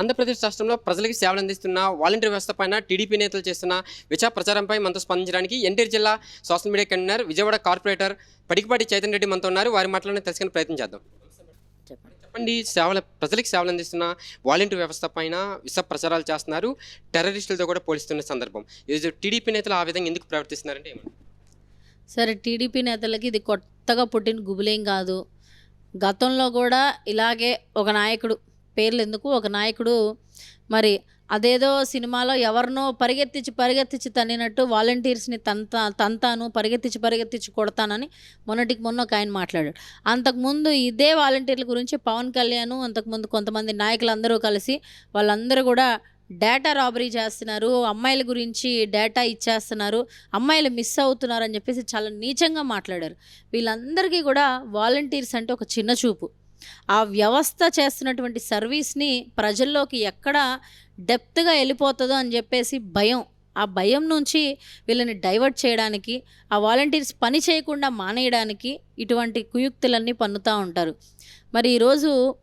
ఆంధ్రప్రదేశ్ రాష్ట్రంలో ప్రజలకు సేవలు అందిస్తున్న వాలంటీర్ వ్యవస్థ పైన టీడీపీ నేతలు చేస్తున్న విచా ప్రచారంపై మనతో స్పందించడానికి ఎన్టీఆర్ జిల్లా social media convener Vijayawada corporator Padikipati Chaitanya Reddy మనతో ఉన్నారు. వారి మాటలను తెలుసుకునే ప్రయత్నం చేద్దాం. చెప్పండి. సేవల ప్రజలకు సేవలు అందిస్తున్న వాలంటీర్ వ్యవస్థ పైన విష ప్రచారాలు చేస్తున్నారు టెర్రరిస్టులతో కూడా పోలిస్తున్న సందర్భం. ఈరోజు టీడీపీ నేతలు ఆ విధంగా ఎందుకు ప్రవర్తిస్తున్నారంటే ఏమంటారు? సరే టీడీపీ నేతలకి ఇది కొత్తగా పుట్టిన గుబులేం కాదు. గతంలో కూడా ఇలాగే ఒక నాయకుడు పేర్లు ఎందుకు ఒక నాయకుడు మరి అదేదో సినిమాలో ఎవరినో పరిగెత్తించి పరిగెత్తించి తన్నినట్టు వాలంటీర్స్ని తంతా తంతాను పరిగెత్తించి పరిగెత్తించి కొడతానని మొన్నటికి మొన్న ఒక ఆయన మాట్లాడాడు. అంతకుముందు ఇదే వాలంటీర్ల గురించి పవన్ కళ్యాణ్ అంతకుముందు కొంతమంది నాయకులందరూ కలిసి వాళ్ళందరూ కూడా డేటా రాబరీ చేస్తున్నారు అమ్మాయిల గురించి డేటా ఇచ్చేస్తున్నారు అమ్మాయిలు మిస్ అవుతున్నారు అని చెప్పేసి చాలా నీచంగా మాట్లాడారు. వీళ్ళందరికీ కూడా వాలంటీర్స్ అంటే ఒక చిన్న చూపు. ఆ వ్యవస్థ చేస్తున్నటువంటి సర్వీస్ని ప్రజల్లోకి ఎక్కడ డెప్త్గా వెళ్ళిపోతుందో అని చెప్పేసి భయం. ఆ భయం నుంచి వీళ్ళని డైవర్ట్ చేయడానికి ఆ వాలంటీర్స్ పని చేయకుండా మానేయడానికి ఇటువంటి కుయుక్తులన్నీ పన్నుతూ ఉంటారు. మరి ఈరోజు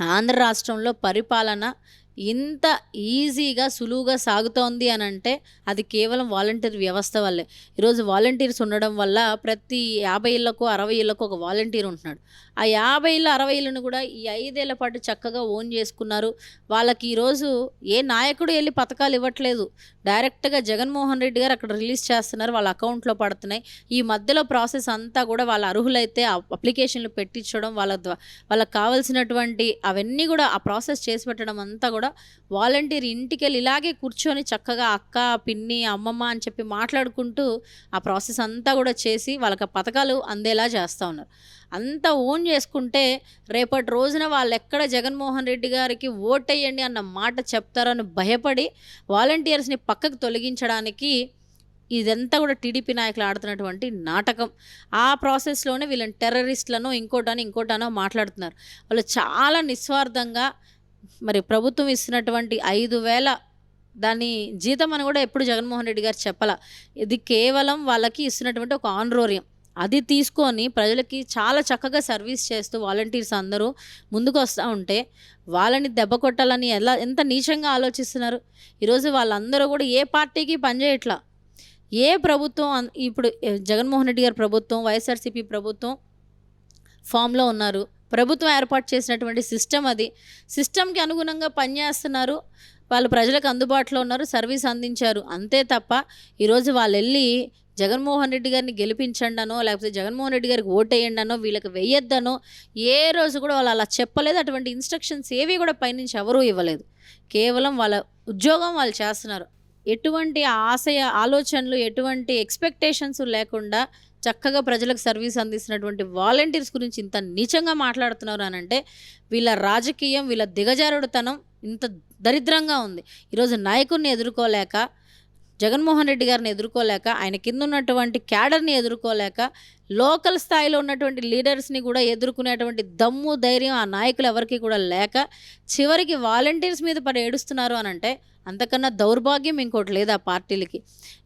ఆంధ్ర రాష్ట్రంలో పరిపాలన ఇంత ఈజీగా సులువుగా సాగుతోంది అని అంటే అది కేవలం వాలంటీర్ వ్యవస్థ వల్లే. ఈరోజు వాలంటీర్స్ ఉండడం వల్ల ప్రతి యాభై ఇళ్ళకు అరవై ఇళ్ళకు ఒక వాలంటీర్ ఉంటున్నాడు. ఆ యాభై అరవైలను అరవై కూడా ఈ ఐదేళ్ళ పాటు చక్కగా ఓన్ చేసుకున్నారు. వాళ్ళకి ఈరోజు ఏ నాయకుడు వెళ్ళి పథకాలు ఇవ్వట్లేదు. డైరెక్ట్గా జగన్మోహన్ రెడ్డి గారు అక్కడ రిలీజ్ చేస్తున్నారు. వాళ్ళ అకౌంట్లో పడుతున్నాయి. ఈ మధ్యలో ప్రాసెస్ అంతా కూడా వాళ్ళ అర్హులైతే ఆ అప్లికేషన్లు పెట్టించడం వాళ్ళ ద్వా- వాళ్ళకి కావాల్సినటువంటి అవన్నీ కూడా ఆ ప్రాసెస్ చేసి పెట్టడం అంతా కూడా వాలంటీర్ ఇంటికి వెళ్ళి ఇలాగే కూర్చొని చక్కగా అక్క పిన్ని అమ్మమ్మ అని చెప్పి మాట్లాడుకుంటూ ఆ ప్రాసెస్ అంతా కూడా చేసి వాళ్ళకి పథకాలు అందేలా చేస్తూ ఉన్నారు. అంతా ఓన్ చేసుకుంటే రేపటి రోజున వాళ్ళు ఎక్కడ జగన్మోహన్ రెడ్డి గారికి ఓటేయండి అన్న మాట చెప్తారని భయపడి వాలంటీర్స్ని పక్కకు తొలగించడానికి ఇదంతా కూడా టీడీపీ నాయకులు ఆడుతున్నటువంటి నాటకం. ఆ ప్రాసెస్లోనే వీళ్ళని టెర్రరిస్ట్లను ఇంకోటనో ఇంకోటనో మాట్లాడుతున్నారు. వాళ్ళు చాలా నిస్వార్థంగా మరి ప్రభుత్వం ఇస్తున్నటువంటి ఐదు వేల దాని జీతం అని కూడా ఎప్పుడు జగన్మోహన్ రెడ్డి గారు చెప్పాల. ఇది కేవలం వాళ్ళకి ఇస్తున్నటువంటి ఒక ఆన్రోర్యం. అది తీసుకొని ప్రజలకి చాలా చక్కగా సర్వీస్ చేస్తూ వాలంటీర్స్ అందరూ ముందుకు వస్తూ ఉంటే వాళ్ళని దెబ్బ కొట్టాలని ఎలా ఎంత నీచంగా ఆలోచిస్తున్నారు? ఈరోజు వాళ్ళందరూ కూడా ఏ పార్టీకి పనిచేయట్లా? ఏ ప్రభుత్వం ఇప్పుడు జగన్మోహన్ రెడ్డి గారి ప్రభుత్వం వైఎస్ఆర్సీపీ ప్రభుత్వం ఫామ్లో ఉన్నారు. ప్రభుత్వం ఏర్పాటు చేసినటువంటి సిస్టమ్ అది. సిస్టమ్కి అనుగుణంగా పనిచేస్తున్నారు. వాళ్ళు ప్రజలకు అందుబాటులో ఉన్నారు సర్వీస్ అందించారు. అంతే తప్ప ఈరోజు వాళ్ళు వెళ్ళి జగన్మోహన్ రెడ్డి గారిని గెలిపించండి అనో లేకపోతే జగన్మోహన్ రెడ్డి గారికి ఓటేయండి అనో వీళ్ళకి వెయ్యొద్దనో ఏ రోజు కూడా వాళ్ళు అలా చెప్పలేదు. అటువంటి ఇన్స్ట్రక్షన్స్ ఏవి కూడా పైనుంచి ఎవరూ ఇవ్వలేదు. కేవలం వాళ్ళ ఉద్యోగం వాళ్ళు చేస్తున్నారు. ఎటువంటి ఆశయ ఆలోచనలు ఎటువంటి ఎక్స్పెక్టేషన్స్ లేకుండా చక్కగా ప్రజలకు సర్వీస్ అందిస్తున్నటువంటి వాలంటీర్స్ గురించి ఇంత నీచంగా మాట్లాడుతున్నారు అని అంటే వీళ్ళ రాజకీయం వీళ్ళ దిగజారుడుతనం ఇంత దరిద్రంగా ఉంది. ఈరోజు నాయకుడిని ఎదుర్కోలేక జగన్మోహన్ రెడ్డి గారిని ఎదుర్కోలేక ఆయన కింద ఉన్నటువంటి క్యాడర్ని ఎదుర్కోలేక లోకల్ స్థాయిలో ఉన్నటువంటి లీడర్స్ని కూడా ఎదుర్కొనేటువంటి దమ్ము ధైర్యం ఆ నాయకులు ఎవరికి కూడా లేక చివరికి వాలంటీర్స్ మీద పడి ఏడుస్తున్నారు అని అంటే అంతకన్నా దౌర్భాగ్యం ఇంకోటి లేదు ఆ పార్టీలకి.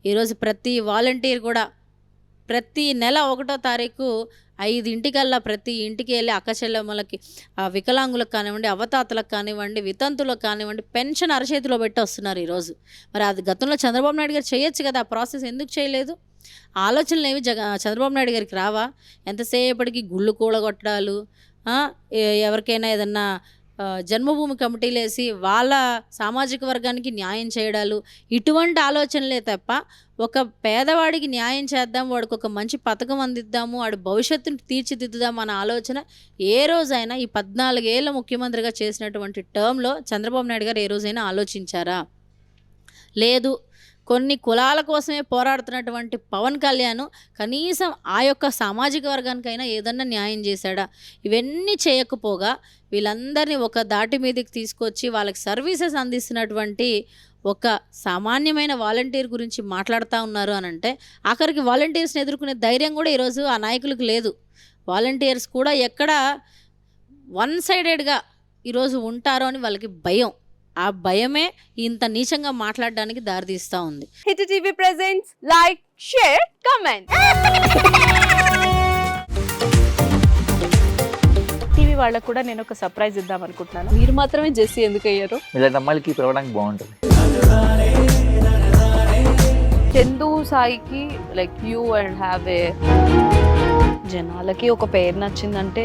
ఈరోజు ప్రతి వాలంటీర్ కూడా ప్రతి నెల ఒకటో తారీఖు ఐదింటికల్లా ప్రతి ఇంటికి వెళ్ళి అక్కచెల్లెమ్మలకి ఆ వికలాంగులకు కానివ్వండి అవతాతలకు కానివ్వండి వితంతులకు కానివ్వండి పెన్షన్ అరచేతిలో పెట్టి వస్తున్నారు ఈరోజు. మరి అది గతంలో చంద్రబాబు నాయుడు గారు చేయొచ్చు కదా ఆ ప్రాసెస్ ఎందుకు చేయలేదు? ఆలోచనలు ఏవి జగ చంద్రబాబు నాయుడు గారికి రావా? ఎంతసేపటికి గుళ్ళు కూడగొట్టడాలు ఎవరికైనా ఏదన్నా జన్మభూమి కమిటీలు వేసి వాళ్ళ సామాజిక వర్గానికి న్యాయం చేయడాలు ఇటువంటి ఆలోచనలే తప్ప ఒక పేదవాడికి న్యాయం చేద్దాం వాడికి ఒక మంచి పథకం అందిద్దాము వాడి భవిష్యత్తును తీర్చిదిద్దుదాం అన్న ఆలోచన ఏ రోజైనా ఈ పద్నాలుగేళ్ళ ముఖ్యమంత్రిగా చేసినటువంటి టర్మ్లో చంద్రబాబు నాయుడు గారు ఏ రోజైనా ఆలోచించారా? లేదు. కొన్ని కులాల కోసమే పోరాడుతున్నటువంటి పవన్ కళ్యాణ్ కనీసం ఆ యొక్క సామాజిక వర్గానికైనా ఏదన్నా న్యాయం చేశాడా? ఇవన్నీ చేయకపోగా వీళ్ళందరినీ ఒక దాటి మీదకి తీసుకొచ్చి వాళ్ళకి సర్వీసెస్ అందిస్తున్నటువంటి ఒక సామాన్యమైన వాలంటీర్ గురించి మాట్లాడుతూ ఉన్నారు అని అంటే ఆఖరికి వాలంటీర్స్ని ఎదుర్కొనే ధైర్యం కూడా ఈరోజు ఆ నాయకులకు లేదు. వాలంటీర్స్ కూడా ఎక్కడ వన్ సైడెడ్గా ఈరోజు ఉంటారో అని వాళ్ళకి భయం. ఆ భయమే ఇంత నీచంగా మాట్లాడడానికి దారితీస్తూ ఉంది. Hit TV presents like share comment TV TV వాళ్ళకు కూడా నేను ఒక సర్ప్రైజ్ ఇద్దాం అనుకుంటున్నాను. మీరు మాత్రమే జెస్సీ ఎందుకు అయ్యారు ఇలాంటి అమ్మాయిలకి పిలవడానికి బాగుంటుంది. చందు సాయికి like you and have a జనాలకి ఒక పేరు నచ్చిందంటే